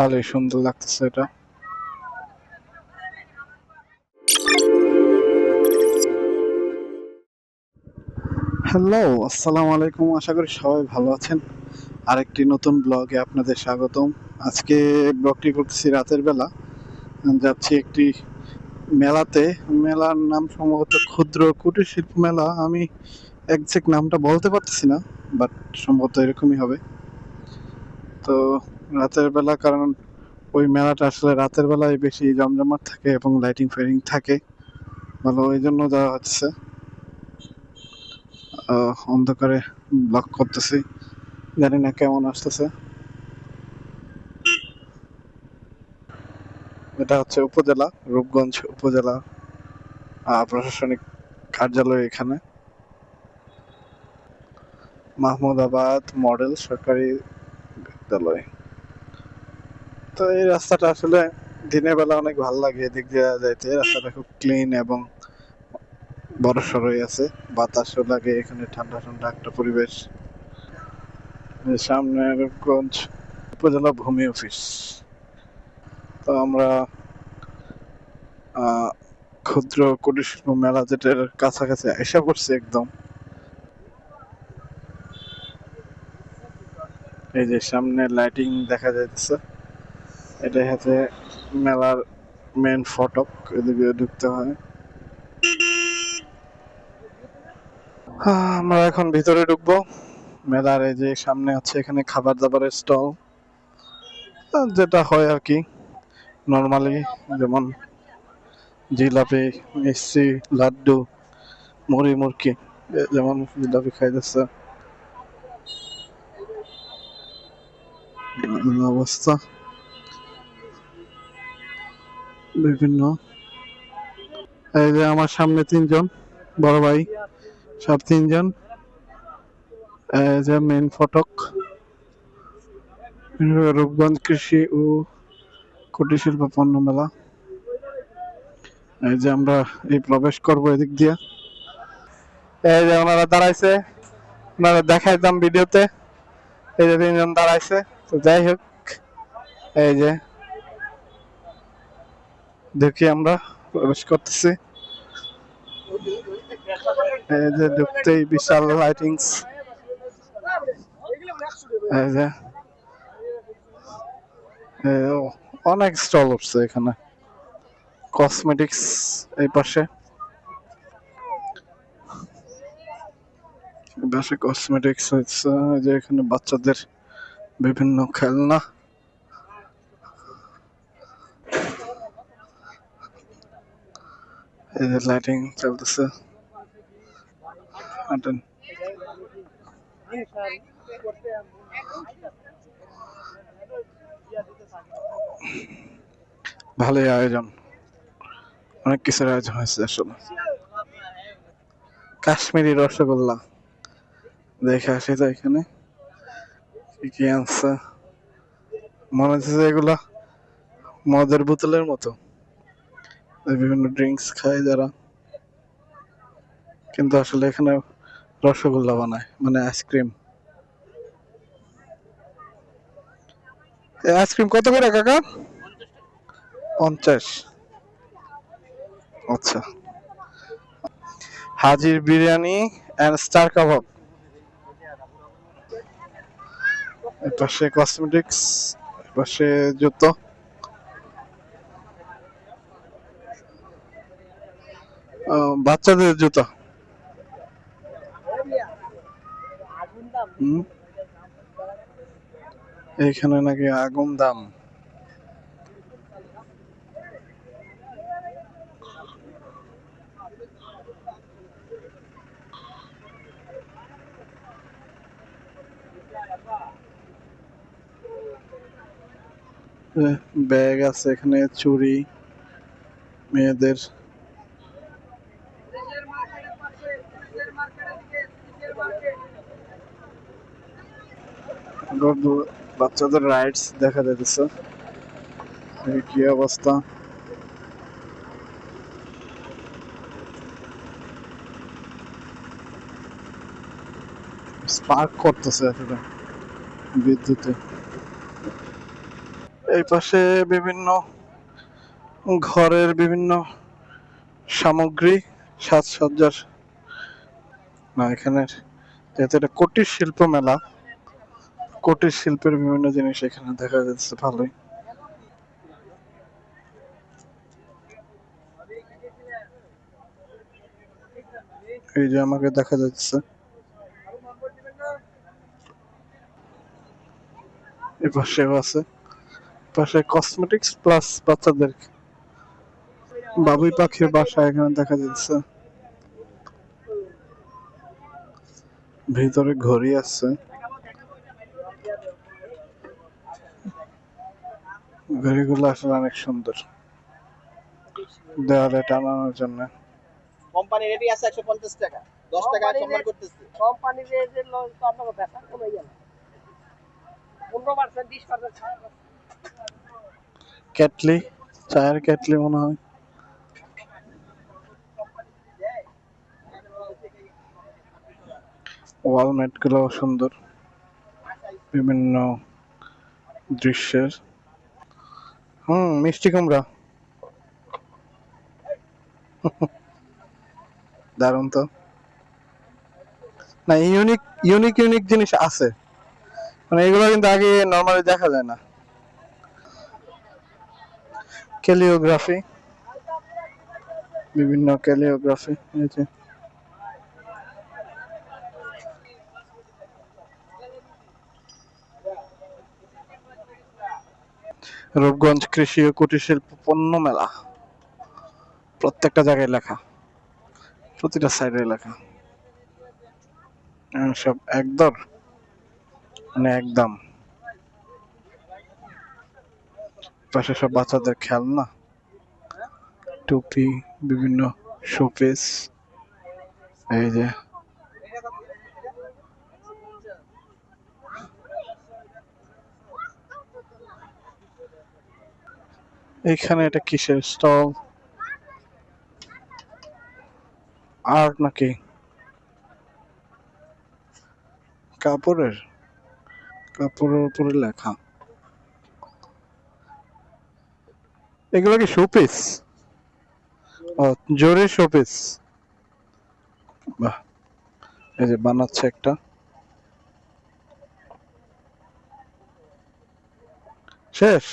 ভালোই সুন্দর লাগতেছে এটা। হ্যালো আসসালামু আলাইকুম, আশা করি সবাই ভালো আছেন। আরেকটি নতুন ব্লগে আপনাদের স্বাগতম। আজকে ব্লগটি করতেছি রাতের বেলা। যাচ্ছি একটি মেলাতে। মেলার নাম সম্ভবত ক্ষুদ্র কুটির শিল্প মেলা। আমি একজ্যাক্ট নামটা বলতে পারতেছি না বাট সম্ভবত এরকমই হবে। তো রাতের বেলা, কারণ ওই মেলাটা আসলে রাতের বেলায় বেশি জমজমাট থাকে এবং লাইটিং ফাইটিং থাকে। ভালো, ওই জন্য যাওয়া হচ্ছে। অন্ধকারে ব্লক করতেছি। জানি না কেমন আসতেছে। এটা হচ্ছে উপজেলা, রূপগঞ্জ উপজেলা প্রশাসনিক কার্যালয় এখানে। মাহমুদাবাদ মডেল সরকারি বিদ্যালয়। তো এই রাস্তাটা আসলে দিনের বেলা অনেক ভালো লাগে, এদিক দিয়ে যাইতে। রাস্তাটা খুব ক্লিন এবং বড় সড়ই আছে। বাতাসও লাগে, এখানে ঠান্ডা ঠান্ডা একটা পরিবেশ। সামনে রূপগঞ্জ উপজেলা ভূমি অফিস। তো আমরা ক্ষুদ্র কুটির শিল্প মেলা যেটার কাছাকাছি এসে পড়ছি একদম। এই যে সামনে লাইটিং দেখা যাচ্ছে এটাই হচ্ছে মেলার মেন ফটক, এদিকে ঢুকতে হয়। আমরা এখন ভিতরে ঢুকবো। মেলার এই যে সামনে আছে এখানে খাবার দাবারের স্টল যেটা হয় আর কি। নর্মালি যেমন জিলাপি, মিষ্টি, লাড্ডু, মুড়ি, মুরকি যেমন জিলাপি খাইতেছে। অবস্থা। বিভিন্ন। এই যে আমার সামনে তিনজন, বড় ভাই, সব তিনজন। এই যে মেন ফটক। রূপগঞ্জ কৃষি ও কুটির শিল্প পণ্য মেলা এই যে আমরা এই প্রবেশ করব এদিক দিয়ে। এই যে ওনারা দাঁড়াইছে। ওনারা দেখাইতাম ভিডিওতে। এই যে তিনজন দাঁড়াইছে। তো যাই হোক, এই যে দেখি আমরা, প্রবেশ করতেছি। এই যে ঢুকতেই বিশাল লাইটিংস এই যে। অনেক স্টল উঠছে এখানে। কসমেটিক্স এই পাশে। এই পাশে কসমেটিক্স হচ্ছে যে এখানে বাচ্চাদের বিভিন্ন খেলনা। এই লাইটিং চলতেছে। ভালোই আয়োজন। অনেক কিছুর আয়োজন হয়েছে আসলে। কাশ্মীরি রসগোল্লা। দেখে আসি তো এখানে। কি কি আনছে। মনে হচ্ছে এগুলা মদের বোতলের মতো। বিভিন্ন ড্রিঙ্কস খায় যারা। কিন্তু আসলে এখানে রসগোল্লা বানায় মানে আইসক্রিম আইসক্রিম কত করে কাকা? পঞ্চাশ। আচ্ছা। হাজির বিরিয়ানি অ্যান্ড স্টার কাবাব এপাশে কসমেটিক্স এপাশে জুতো। বাচ্চাদের জুতো। হুম? এইখানে নাকি আগুন দাম। ব্যাগ আছে এখানে চুরি মেয়েদের বাচ্চাদের রাইডস দেখা এই কি অবস্থা? স্পার্ক করতেছে আসলে বিদ্যুতে। এই পাশে বিভিন্ন ঘরের বিভিন্ন সামগ্রী, সাজসজ্জার, না এখানে যেহেতু এটা কুটির শিল্প মেলা। কুটির শিল্পের বিভিন্ন জিনিস এখানে দেখা যাচ্ছে ভালোই। এই যে আমাকে দেখা যাচ্ছে। এই পাশেও আছে। পাশে কসমেটিক্স প্লাস বাচ্চাদের বাবুই পাখির বাসা এখানে দেখা যাচ্ছে। ভিতরে ঘড়ি আছে। ঘড়িগুলো আসলে অনেক সুন্দর। দেওয়ালে টানানোর জন্য। কোম্পানি রেডি আছে একশো পঞ্চাশ টাকা। দশ টাকা সম্মান করতেছি। কোম্পানি যে যে লোন তো আপনাকে বেচা কমে গেল। পনেরো পার্সেন্ট বিশ পার্সেন্ট কেটলি চায়ের কেটলি মনে হয়। ওয়ালমেটগুলো সুন্দর। বিভিন্ন দৃশ্যের। হুম, মিষ্টি কুমড়া। দারুণ তো। না ইউনিক ইউনিক ইউনিক জিনিস আছে। মানে এগুলো কিন্তু আগে নর্মালি দেখা যায় না। ক্যালিওগ্রাফি বিভিন্ন ক্যালিওগ্রাফি এই যে। রূপগঞ্জ কৃষি ও কুটির শিল্প পণ্য মেলা। প্রত্যেকটা জায়গায় লেখা। প্রতিটা সাইডে লেখা। আর সব একদর মানে একদম। পাশে সব বাচ্চাদের খেলনা। টুপি, বিভিন্ন শোপিস এই যে এখানে এটা কিসের স্টল? আর্ট নাকি? কাপড়ের? কাপড়ের উপরে লেখা। এগুলো কি শোপিস? জোরে শোপিস। বাহ, এই যে বানাচ্ছে একটা। শেষ?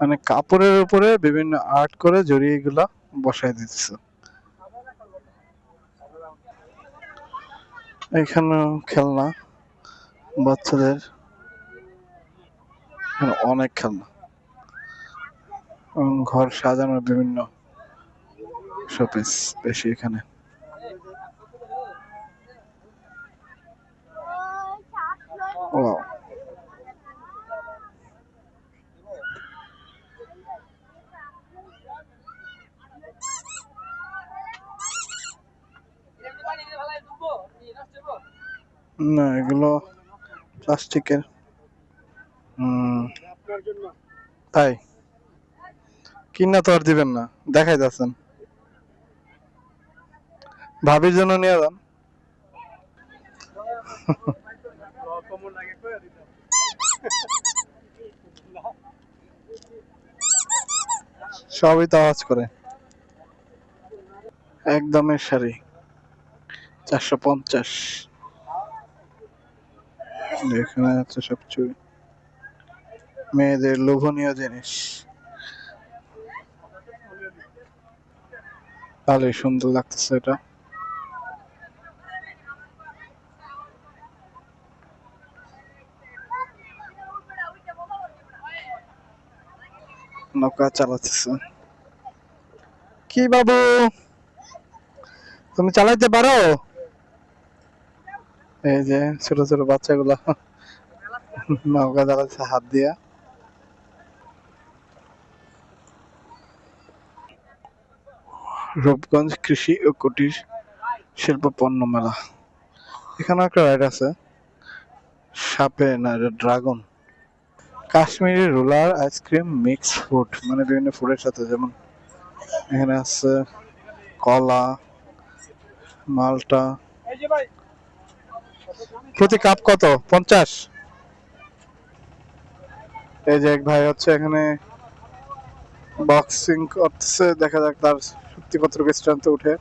মানে কাপড়ের উপরে বিভিন্ন আর্ট করে জড়িয়ে এগুলা বসাই দিতেছে। এখানেও খেলনা, বাচ্চাদের অনেক খেলনা। ঘর সাজানোর বিভিন্ন শোপিস বেশি এখানে ও না, এগুলো প্লাস্টিকের। তাই? কিনা তো আর দিবেন না, দেখাই যাচ্ছেন। ভাবির জন্য নিয়ে যান। সবই তো আওয়াজ করে। একদমের শাড়ি, চারশো পঞ্চাশ। এখানে আছে সব চুরি মেয়েদের লোভনীয় জিনিস। ভালোই সুন্দর লাগতেছে এটা। নৌকা চালাতেছে। কি বাবু? তুমি চালাইতে পারো? এই যে ছোট ছোট বাচ্চাগুলা। নৌকা চালাচ্ছে হাত দিয়া। রূপগঞ্জ কৃষি ও কুটির শিল্প পণ্য মেলা। এখানে একটা রাইড আছে। সাপে না dragon. Kashmiri roller ice cream mix food মানে বিভিন্ন ফুডের সাথে, যেমন এখানে আছে কলা, মালটা। প্রতি কাপ কত? পঞ্চাশ? এই যে এক ভাই হচ্ছে এখানে বক্সিং করতেছে দেখা যাক তার শক্তি কতটুকু স্ট্রেংথ উঠে।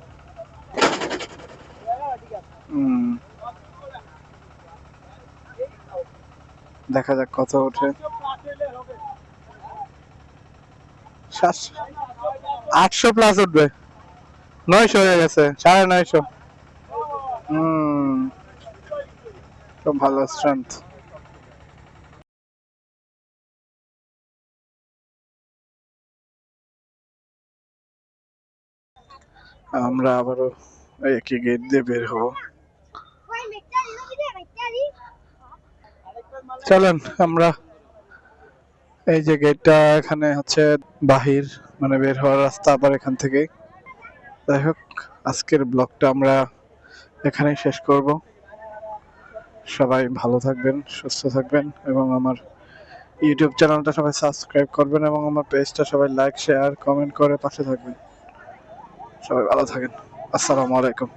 দেখা যাক কত ওঠে। আটশো প্লাস উঠবে। নয়শো হয়ে গেছে সাড়ে নয়শো। হুম। খুব ভালো স্ট্রেংথ আমরা আবারও একই গেট দিয়ে বের হব। চলেন, আমরা এই যে গেটটা এখানে হচ্ছে বাহির মানে বের হওয়ার রাস্তা আবার এখান থেকে। যাই হোক, আজকের ব্লগটা আমরা এখানেই শেষ করব। সবাই ভালো থাকবেন, সুস্থ থাকবেন এবং আমার ইউটিউব চ্যানেলটা সবাই সাবস্ক্রাইব করবেন এবং আমার পেজটা সবাই লাইক শেয়ার কমেন্ট করে পাশে থাকবেন। সবাই ভালো থাকেন। আসসালামু আলাইকুম।